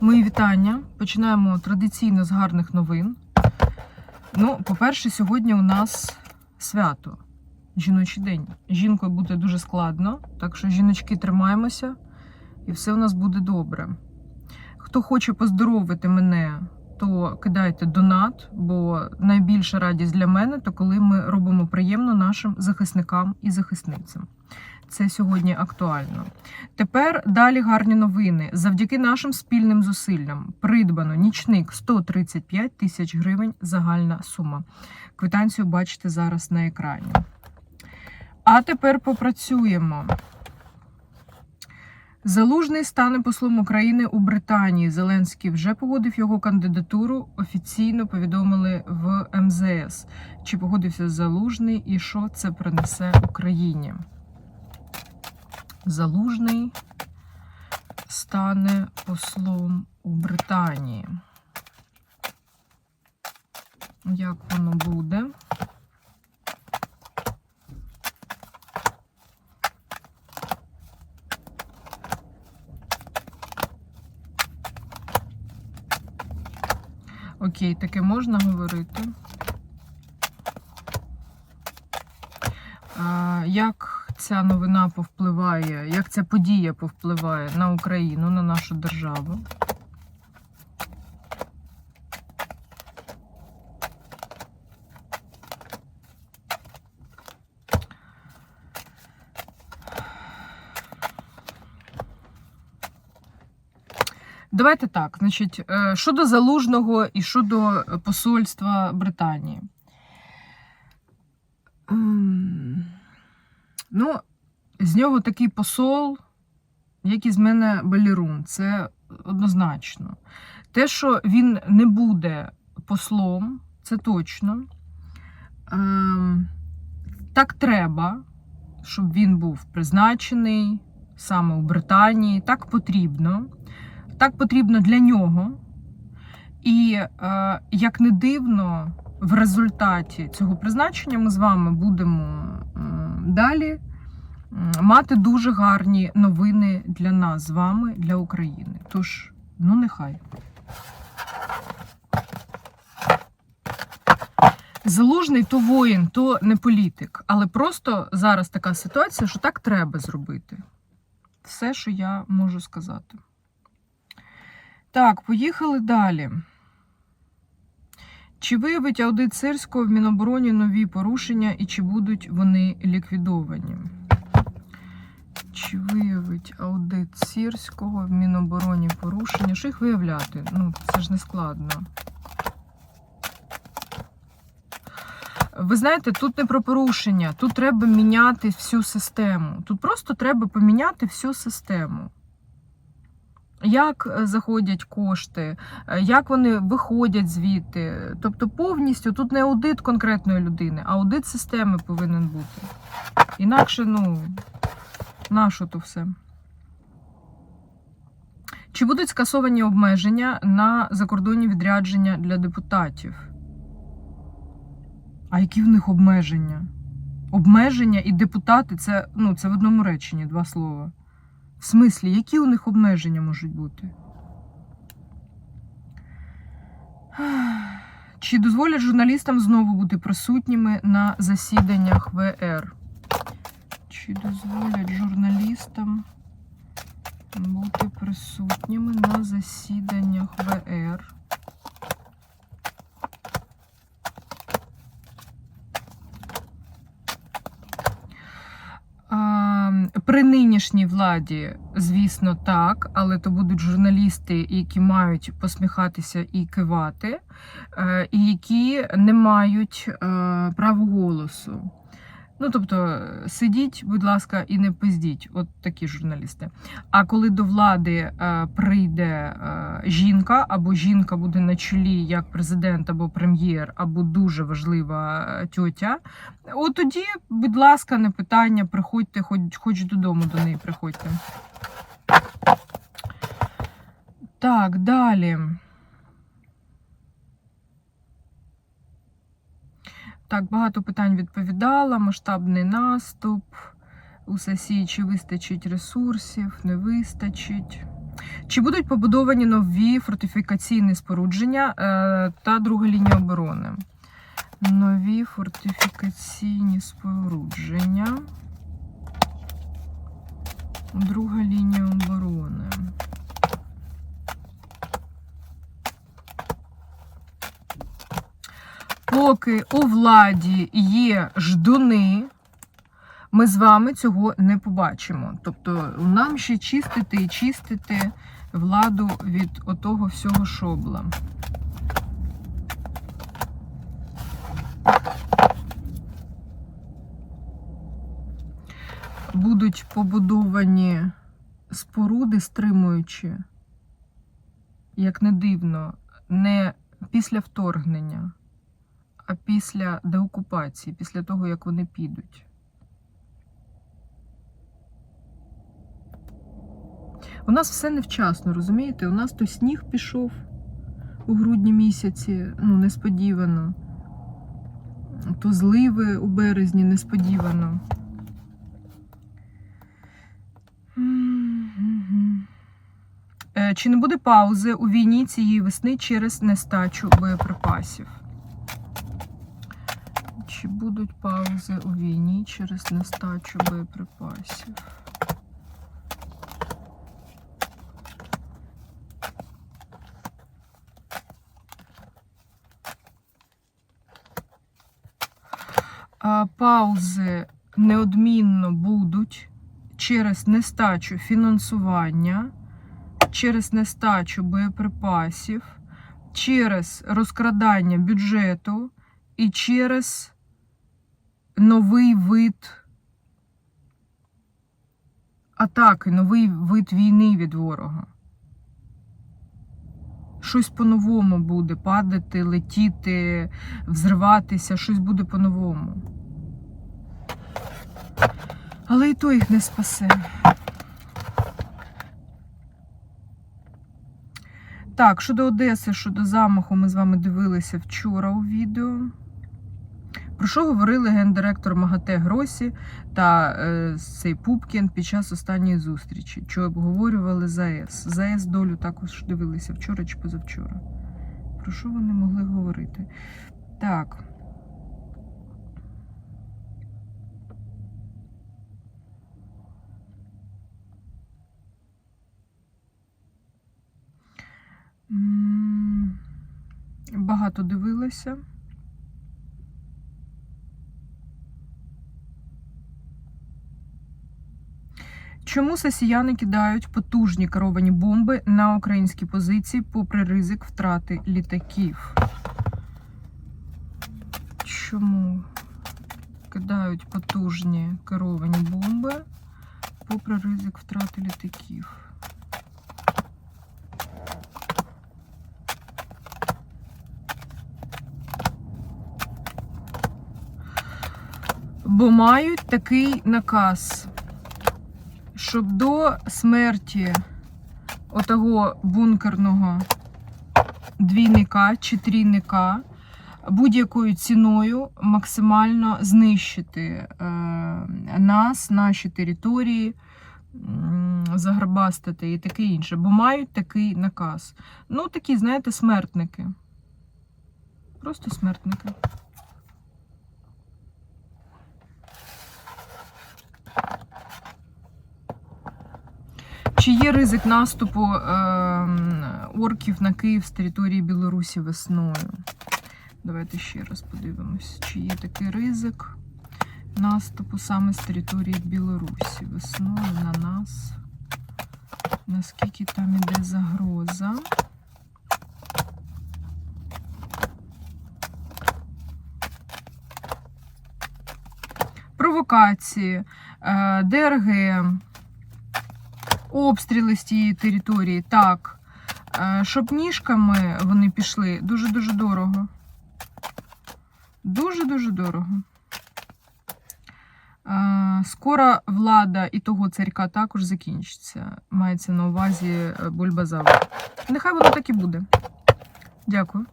Мої вітання. Починаємо традиційно з гарних новин. Ну, по-перше, сьогодні у нас свято. Жіночий день. Жінкою буде дуже складно, так що жіночки тримаємося, і все у нас буде добре. Хто хоче поздоровити мене, то кидайте донат, бо найбільша радість для мене то коли ми робимо приємно нашим захисникам і захисницям. Це сьогодні актуально. Тепер далі гарні новини. Завдяки нашим спільним зусиллям придбано нічник 135 тисяч гривень загальна сума. Квитанцію бачите зараз на екрані. А тепер попрацюємо. Залужний стане послом України у Британії. Зеленський вже погодив його кандидатуру. Офіційно повідомили в МЗС. Чи погодився Залужний і що це принесе Україні? Залужний стане послом у Британії. Як воно буде? Окей, таке можна говорити. Як ця новина повпливає, як ця подія повпливає на Україну, на нашу державу? Давайте так. Значить, е, щодо залужного і щодо посольства Британії. Ну, з нього такий посол, як із мене балерун. Це однозначно. Те, що він не буде послом, це точно. Ем, Так треба, щоб він був призначений саме у Британії. Так потрібно. Так потрібно для нього. І е, як не дивно, в результаті цього призначення ми з вами будемо далі мати дуже гарні новини для нас з вами, для України. Тож, ну нехай. Залужний то воїн, то не політик. Але просто зараз така ситуація, що так треба зробити. Все, що я можу сказати. Так, поїхали далі. Чи виявить аудит Сирського в Мінобороні нові порушення і чи будуть вони ліквідовані? Чи виявить аудит Сірського в Мінобороні порушення? Що їх виявляти? Ну, це ж не складно. Ви знаєте, тут не про порушення, тут треба міняти всю систему. Тут просто треба поміняти всю систему. Як е, заходять кошти, е, як вони виходять звідти. Тобто повністю тут не аудит конкретної людини, а аудит системи повинен бути. Інакше, ну, нащо то все? Чи будуть скасовані обмеження на закордонні відрядження для депутатів? А які в них обмеження? Обмеження і депутати це, ну, це в одному реченні два слова. В смислі, які у них обмеження можуть бути? Чи дозволять журналістам знову бути присутніми на засіданнях ВР? Чи дозволять журналістам бути присутніми на засіданнях ВР? При нинішній владі, звісно, так, але то будуть журналісти, які мають посміхатися і кивати, е, і які не мають е, права голосу. Ну, тобто, сидіть, будь ласка, і не пиздіть, от такі журналісти. А коли до влади е, прийде е, жінка, або жінка буде на чолі як президент або прем'єр, або дуже важлива е, тьотя, от тоді, будь ласка, не питання, приходьте, хоч, хоч додому до неї приходьте. Так, далі. Так, багато питань відповідала. Масштабний наступ. У сесії чи вистачить ресурсів, не вистачить. Чи будуть побудовані нові фортифікаційні спорудження е, та друга лінія оборони? Нові фортифікаційні спорудження. Друга лінія оборони. Поки у владі є ждуни, ми з вами цього не побачимо. Тобто нам ще чистити і чистити владу від отого всього шобла. Будуть побудовані споруди, стримуючи, як не дивно, не після вторгнення, після деокупації, після того, як вони підуть. У нас все невчасно, розумієте? У нас то сніг пішов у грудні місяці, ну, несподівано. То зливи у березні несподівано. Е, Чи не буде паузи у війні цієї весни через нестачу боєприпасів? Чи будуть паузи у війні через нестачу боєприпасів? Паузи неодмінно будуть через нестачу фінансування, через нестачу боєприпасів, через розкрадання бюджету і через новий вид атаки, новий вид війни від ворога. Щось по-новому буде падати, летіти, взриватися, щось буде по-новому. Але і то їх не спасе. Так, щодо Одеси, щодо замаху, ми з вами дивилися вчора у відео. Про що говорили гендиректор МАГАТЕ Гросі та е, цей Пупкін під час останньої зустрічі? Що обговорювали ЗАЕС? ЗАЕС долю також дивилися вчора чи позавчора. Про що вони могли говорити? Так. Багато дивилася. Чому сесіяни кидають потужні керовані бомби на українські позиції попри ризик втрати літаків? Чому кидають потужні керовані бомби попри ризик втрати літаків? Бо мають такий наказ щоб до смерті отого бункерного двійника чи трійника будь-якою ціною максимально знищити е, нас, наші території, м, заграбастати і таке інше. Бо мають такий наказ. Ну, такі, знаєте, смертники. Просто смертники. Чи є ризик наступу е, орків на Київ з території Білорусі весною? Давайте ще раз подивимось, чи є такий ризик наступу саме з території Білорусі весною на нас. Наскільки там іде загроза? Провокації, е, ДРГ, обстріли з тієї території. Так. Е, Щоб ніжками вони пішли дуже-дуже дорого. Дуже-дуже дорого. Е, Скоро влада і того царька також закінчиться. Мається на увазі е, Бульбазавр. Нехай воно так і буде. Дякую.